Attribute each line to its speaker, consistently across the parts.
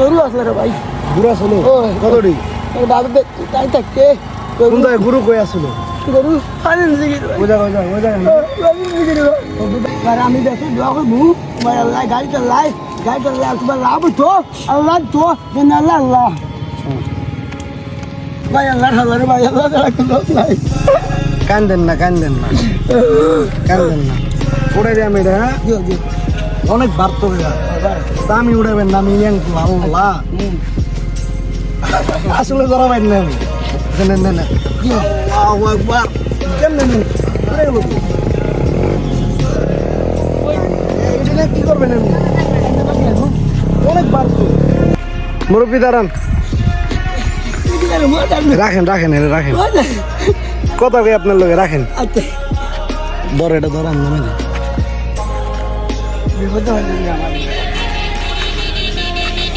Speaker 1: গরু আসলে রে ভাই।
Speaker 2: আসলো
Speaker 1: ওই।
Speaker 2: কতটি
Speaker 1: আরে বাবু তাই থাকতে
Speaker 2: কোন জায়গায় গুরু কই আসলো?
Speaker 1: গরু নিচে গেল ভাই।
Speaker 2: ওই জায়গা
Speaker 1: পানি নিচে গেল আর আমি দেখো দোয়া করব ভাই আল্লাহ গাড়ি চালাই গাড়ি চালাই তোমার লাভ তো? আল্লাহ তো? যেন আল্লাহ আল্লাহ। ভাই আল্লাহ আল্লাহ রে ভাই আল্লাহ
Speaker 2: কান্দেন না কান্দেন না। কান্দেন না। যাই আমি এটা হ্যাঁ? অনেক বার তো দামি উড়াবেন না আমি আল্লাহ আসলে ধরা পাইন না আমি নেন নেন আকবার। কেমনে নেন কি করবেন আপনি? অনেক বার মুরব্বী দাঁড়ান। রাখেন রাখেন এটা রাখেন। কথা আপনার লগে রাখেন।
Speaker 1: আচ্ছা।
Speaker 2: ধর এটা ধরান দে।
Speaker 1: বিপদ হয়ে যাবে আমার।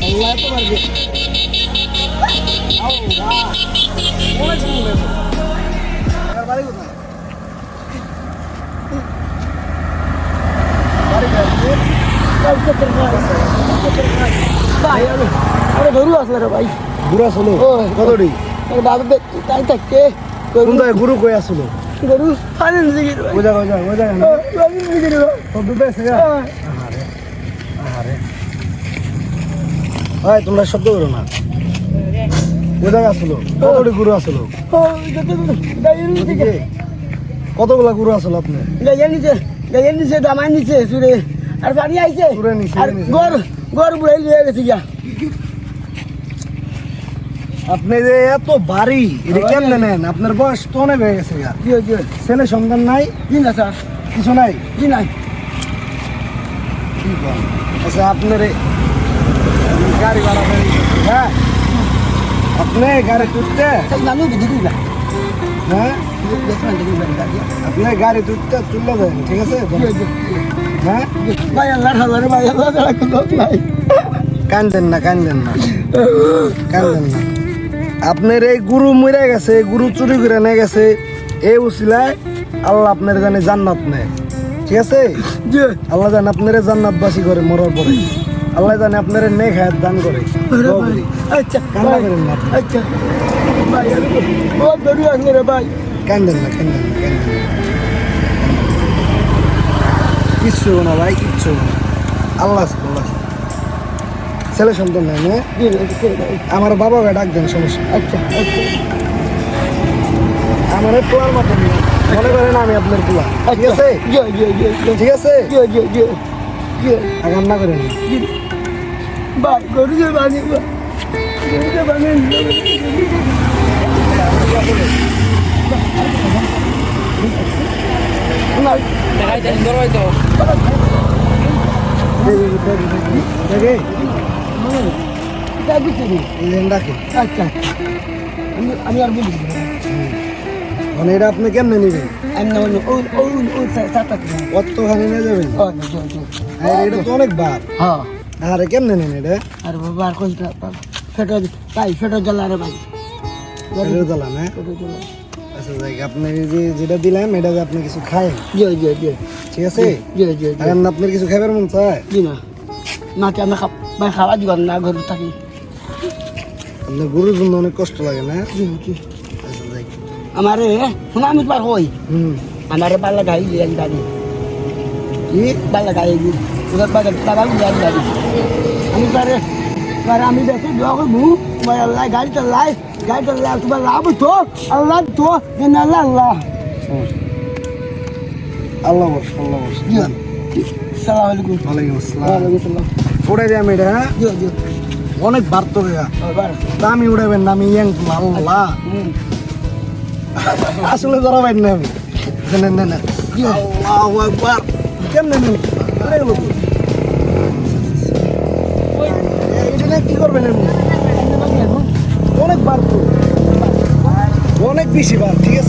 Speaker 1: আল্লাহ তো পারবে ভাই আরে গরু আসলে রে ভাই।
Speaker 2: গুরু আসলো? কতটি
Speaker 1: আরে বাবু তাই
Speaker 2: গুরু কই আসলো?
Speaker 1: গরু গেল ভাই।
Speaker 2: ওই জায়গা ওই জায়গা ওই জায়গা না
Speaker 1: পানি নিচে গেল
Speaker 2: সব ডুবে ভাই তোমরা শব্দ করো না। জায়গা আসলো? গুরু কতগুলা গুরু আসলো আপনি
Speaker 1: গায়ের নিচে গায়ের নিচে দামার নিচে সুরে। আর আইছে।
Speaker 2: সুরে নিচে,
Speaker 1: আর
Speaker 2: নিচে।
Speaker 1: গর গর বুড়াই লিয়ে গেছে গিয়া।
Speaker 2: আপনি যে এত বাড়ি এটা কেমনে নেন? আপনার বয়স তো অনেক হয়ে গেছে ছেলে সন্তান নাই?
Speaker 1: না স্যার?
Speaker 2: কিছু নাই? কি নাই? আচ্ছা আপনার গাড়ি ভাড়া হ্যাঁ? আপনি গাড়ি তুলতে?
Speaker 1: নামও দেখি না
Speaker 2: হ্যাঁ? আপনি গাড়ি তুলতে তুলে দেন, ঠিক আছে? হ্যাঁ?
Speaker 1: ভাই
Speaker 2: কান্দেন না কান্দেন না। কান্দেন না। আপনার এই গুরু মরে গেছে, গুরু চুরি করে নিয়ে গেছে এই উসিলায় আল্লাহ আপনার জানে জান্নাত নেয়। ঠিক আছে? আল্লাহ জানে আপনার জান্নাতবাসী করে মরার পরে। আল্লাহ জানে আপনার নেক হায়াত দান করে।
Speaker 1: আচ্ছা
Speaker 2: কান্না করেন না
Speaker 1: আচ্ছা। ভাই বহুত গরু আসলে রে ভাই।
Speaker 2: কান্দেন না কান্দেন না কান্দেন কিচ্ছু না ভাই কিচ্ছু না। আল্লাহ আল্লাহ ছেলে সন্তান নাই
Speaker 1: ভাই।
Speaker 2: আমার বাবাকে ডাক দেন সমস্যা
Speaker 1: আচ্ছা আচ্ছা।
Speaker 2: আমার পোলার মতন। মনে করেন আমি আপনার পোলা ঠিক আছে?
Speaker 1: জি জি জি জি
Speaker 2: ঠিক আছে?
Speaker 1: জি
Speaker 2: আর রান্না করেন। না।
Speaker 1: গরু যে বানি গরু যে বানি
Speaker 2: দেখে?
Speaker 1: বুঝছি
Speaker 2: এই যে ডাকে
Speaker 1: আচ্ছা আমি আমি আর বলি
Speaker 2: মানে এটা আপনি কেমনে নেবেন?
Speaker 1: না
Speaker 2: কতখানি নিয়ে যাবেন?
Speaker 1: ও জি জি
Speaker 2: আর এটা তো অনেক বার।
Speaker 1: হ্যাঁ।
Speaker 2: আরে কেমনে নেন এটা?
Speaker 1: আর বাবা আর কই ফেটো তাই ফেটো জ্বালা রে ভাই।
Speaker 2: হ্যাঁ
Speaker 1: ফেটো জ্বালা।
Speaker 2: আচ্ছা যাই আপনি যে যেটা দিলাম এটা যে আপনি কিছু খায়
Speaker 1: জি জি জি।
Speaker 2: ঠিক আছে?
Speaker 1: জি জি জি
Speaker 2: আর আপনার কিছু খাবার মন চায়?
Speaker 1: জি না। না কি আমি খাব ভাই খাওয়া দিবেন না ঘরে থাকি।
Speaker 2: আপনার গরুর জন্য অনেক কষ্ট লাগে না?
Speaker 1: জি
Speaker 2: আচ্ছা
Speaker 1: আমারে শোনা আমি পার হই আমারে বাল্লা গাই লিয়ে দাদি
Speaker 2: কি?
Speaker 1: বাল্লা গাই ওদের বাবা বাবা লিয়ে দাদি আমি পারে পারে আমি দেখো দোয়া করব। ভাই আল্লাহ গাড়ি চালাই গাড়ি চালাই তোমার লাভ তো আল্লাহ তো যেন আল্লাহ আল্লাহ।
Speaker 2: আল্লাহ বস আল্লাহ বস।
Speaker 1: জি সালাম আলাইকুম।
Speaker 2: ওয়ালাইকুম আসসালাম।
Speaker 1: ওয়ালাইকুম সালাম
Speaker 2: উড়ে যাই আমি এটা হ্যাঁ?
Speaker 1: জি জি
Speaker 2: অনেক তো
Speaker 1: আবার
Speaker 2: দামি উড়াবেন না আমি ইয়াং আল্লাহ। আসলে ধরা পাইন না আমি। না
Speaker 1: না
Speaker 2: আল্লাহু আকবার। কেমনে নিয়ে কি করবেন আপনি অনেক বার তো। অনেক বেশি বার, ঠিক আছে?